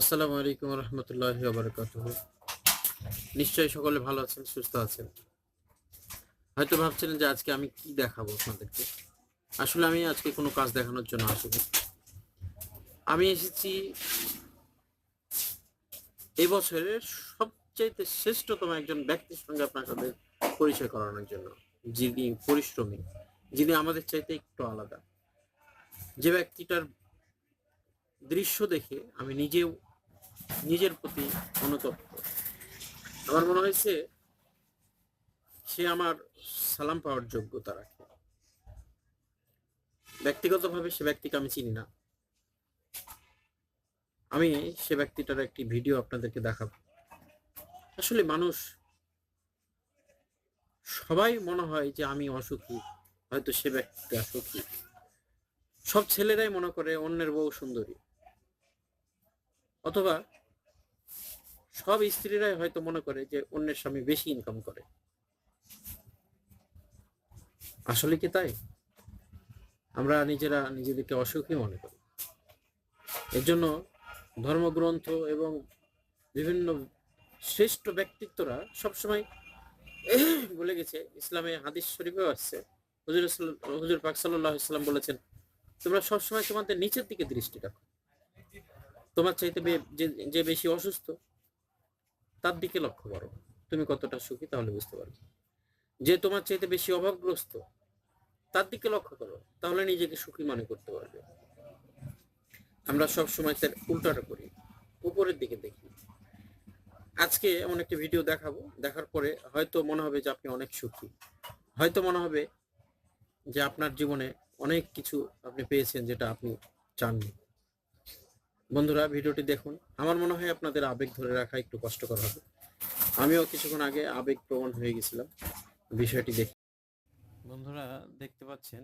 আসসালামু আলাইকুম রহমতুল্লাহ বারকাত নিশ্চয়ই সকলে ভালো আছেন, সুস্থ আছেন। হয়তো ভাবছিলেন যে আজকে আমি কি দেখাবো আপনাদেরকে। আসলে আমি আজকে কোনো কাজ দেখানোর জন্য আসিনি। আমি এসেছি এই বছরের সবচাইতে শ্রেষ্ঠতম একজন ব্যক্তির সঙ্গে আপনার সাথে পরিচয় করানোর জন্য, যিনি পরিশ্রমী, যিনি আমাদের চাইতে একটু আলাদা। যে ব্যক্তিটার দৃশ্য দেখে আমি নিজেও নিজের প্রতি অনুতপ্ত। আমার মনে হয়েছে সে আমার সালাম পাওয়ার যোগ্যতা রাখে। ব্যক্তিগতভাবে সে ব্যক্তিকে আমি চিনি না। আমি সে ব্যক্তিটার একটি ভিডিও আপনাদেরকে দেখাবো। আসলে মানুষ সবাই মনে হয় যে আমি অসুখী, হয়তো সে ব্যক্তিটা সুখী সব ছেলেরাই মনে করে অন্যের বউ সুন্দরী। অথবা সব স্ত্রীরাই হয়তো মনে করে যে অন্যের স্বামী বেশি ইনকাম করে। আসলে কি তাই? আমরা নিজেরা নিজেদেরকে অসুখী মনে করি। এর জন্য ধর্মগ্রন্থ এবং বিভিন্ন শ্রেষ্ঠ ব্যক্তিত্বরা সবসময় বলে গেছে, ইসলামে হাদিস শরীফেও আসছে হুজুর হুজুর পাক সাল্লাহ ইসলাম বলেছেন, তোমরা সবসময় তোমাদের নিচের দিকে দৃষ্টি রাখো। তোমার চাইতে যে- বেশি অসুস্থ, তার দিকে লক্ষ্য করো। তুমি কতটা সুখী তাহলে বুঝতে পারবে। যে তোমার চাইতে বেশি অভাবগ্রস্ত, তার দিকে লক্ষ্য করো, তাহলে নিজেকে সুখী মনে করতে পারবে। আমরা সব সময় তার উল্টাটা করি, উপরের দিকে দেখি। আজকে এমন একটি ভিডিও দেখাবো, দেখার পরে হয়তো মনে হবে যে আপনি অনেক সুখী। হয়তো মনে হবে যে আপনার জীবনে অনেক কিছু আপনি পেয়েছেন যেটা আপনি চাননি। বন্ধুরা, ভিডিওটি দেখুন। আমার মনে হয় আপনাদের আবেগ ধরে রাখা একটু কষ্টকর হবে। আমিও কিছুক্ষণ আগে আবেগ প্রবণ হয়ে গেছিলাম। বিষয়টি দেখি বন্ধুরা, দেখতে পাচ্ছেন,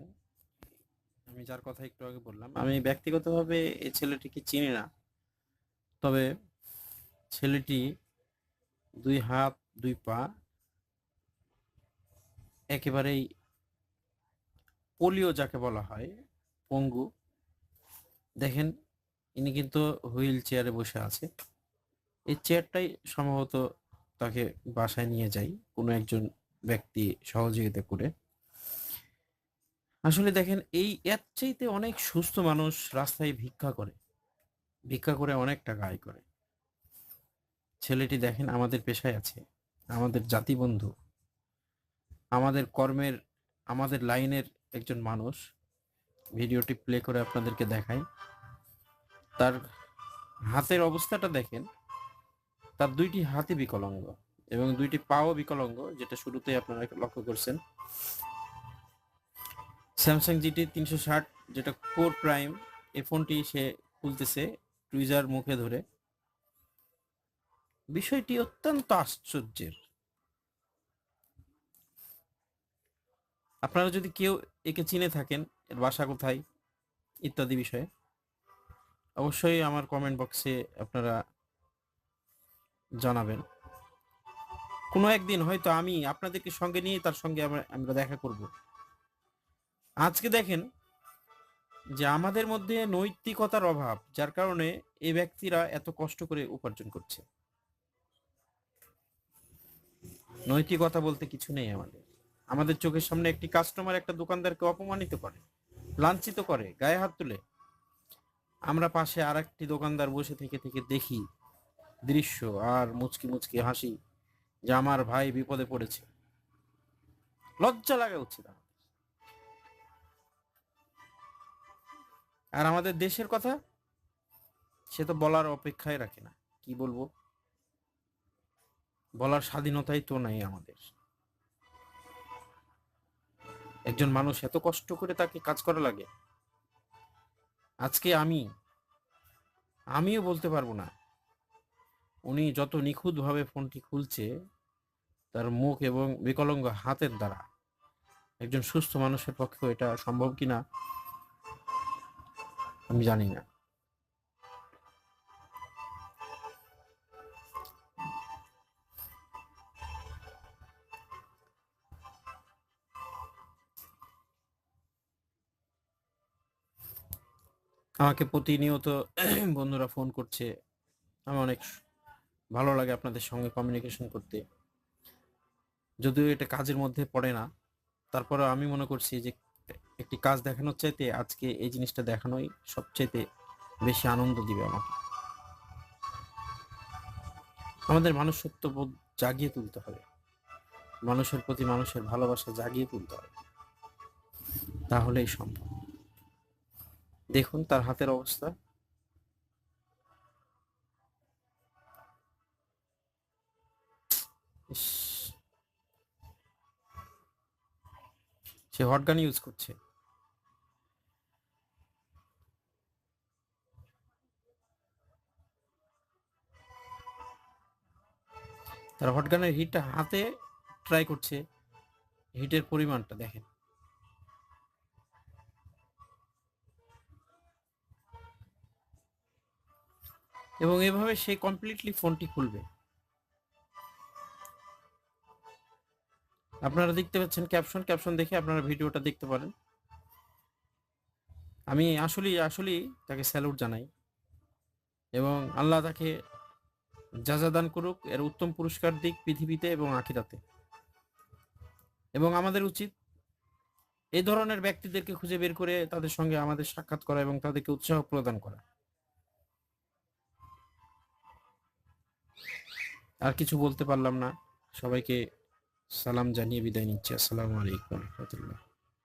আমি যার কথা একটু আগে বললাম, আমি ব্যক্তিগতভাবে এই ছেলেটিকে চিনি না। তবে ছেলেটি দুই হাত, দুই পা, একেবারেই পোলিও যাকে বলা হয়, পঙ্গু। দেখেন ইনি কিন্তু হুইল চেয়ারে বসে আছে। এই চেয়ারটাই সম্ভবত তাকে বাসায় নিয়ে যাই কোনো একজন ব্যক্তি সহযোগিতা করে। আসলে দেখেন, এই এর চাইতে অনেক সুস্থ মানুষ রাস্তায় ভিক্ষা করে। ভিক্ষা করে অনেক টাকা আয় করে। ছেলেটি দেখেন আমাদের পেশায় আছে, আমাদের জাতি বন্ধু আমাদের কর্মের, আমাদের লাইনের একজন মানুষ। ভিডিওটি প্লে করে আপনাদেরকে দেখাই। তার হাতের অবস্থাটা দেখেন, তার দুইটি হাতই বিকলাঙ্গ এবং দুইটি পাও বিকলাঙ্গ, যেটা শুরুতেই আপনারা লক্ষ্য করছেন। স্যামসাং জিটি তিনশো ষাট, যেটা কোর প্রাইম এই ফোনটি সে খুলতেছে টুইজার মুখে ধরে। বিষয়টি অত্যন্ত আশ্চর্যের। আপনারা যদি কেউ একে চিনে থাকেন, এর বাসা কোথায়, ইত্যাদি বিষয়ে। অবশ্যই আমার কমেন্ট বক্সে আপনারা জানাবেন। কোনো একদিন হয়তো আমি আপনাদেরকে সঙ্গে নিয়ে তার সঙ্গে আমরা দেখা করব। আজকে দেখেন যে আমাদের মধ্যে নৈতিকতার অভাব, যার কারণে এই ব্যক্তিরা এত কষ্ট করে উপার্জন করছে। নৈতিকতা বলতে কিছু নেই আমাদের। আমাদের চোখের সামনে একটি কাস্টমার একটা দোকানদারকে অপমানিত করে, লাঞ্ছিত করে, গায়ে হাত তুলে। আমরা পাশে আর একটি দোকানদার বসে থেকে থেকে দেখি দৃশ্য আর মুচকি মুচকি হাসি যে আমার ভাই বিপদে পড়েছে। লজ্জা লাগা উচিত আর আমাদের দেশের কথা? সে তো বলার অপেক্ষায় রাখে না। কি বলব? বলার স্বাধীনতাই তো নাই আমাদের। একজন মানুষ এত কষ্ট করে তাকে কাজ করা লাগে। আজকে আমি, আমিও বলতে পারব না। উনি যত নিখুঁতভাবে ফোনটি খুলছে, তার মুখ এবং বিকলাঙ্গ হাতের দ্বারা, একজন সুস্থ মানুষের পক্ষে এটা সম্ভব কিনা, আমি জানি না। আমাকে প্রতিনিয়ত বন্ধুরা ফোন করছে। আমার অনেক ভালো লাগে আপনাদের সঙ্গে কমিউনিকেশন করতে। যদিও এটা কাজের মধ্যে পড়ে না তারপরে আমি মনে করছি যে একটি কাজ দেখানোর চাইতে আজকে এই জিনিসটা দেখানোই সবচাইতে বেশি আনন্দ দিবে আমাকে। আমাদের মানুষত্ব বোধ জাগিয়ে তুলতে হবে। মানুষের প্রতি মানুষের ভালোবাসা জাগিয়ে তুলতে হবে। তাহলেই সম্ভব। দেখুন তার হাতের অবস্থা। সে হটগান ইউজ করছে। তার হটগানের হিটটা হাতে ট্রাই করছে। হিটের পরিমাণটা দেখেন। এবং এভাবে সে কমপ্লিটলি ফোনটি খুলবে। আপনারা দেখতে পাচ্ছেন ক্যাপশন ক্যাপশন দেখে আপনারা ভিডিওটা দেখতে পারেন। আমি আসলেই আসলেই তাকে স্যালুট জানাই। এবং আল্লাহ তাকে যাজা দান করুক, এর উত্তম পুরস্কার দিক পৃথিবীতে এবং আখিরাতে। এবং আমাদের উচিত এই ধরনের ব্যক্তিদেরকে খুঁজে বের করে তাদের সঙ্গে আমাদের সাক্ষাৎ করা এবং তাদেরকে উৎসাহ প্রদান করা। আর কিছু বলতে পারলাম না। সবাইকে সালাম জানিয়ে বিদায় নিচ্ছি। আসসালামু আলাইকুম রহমতুল্লাহ।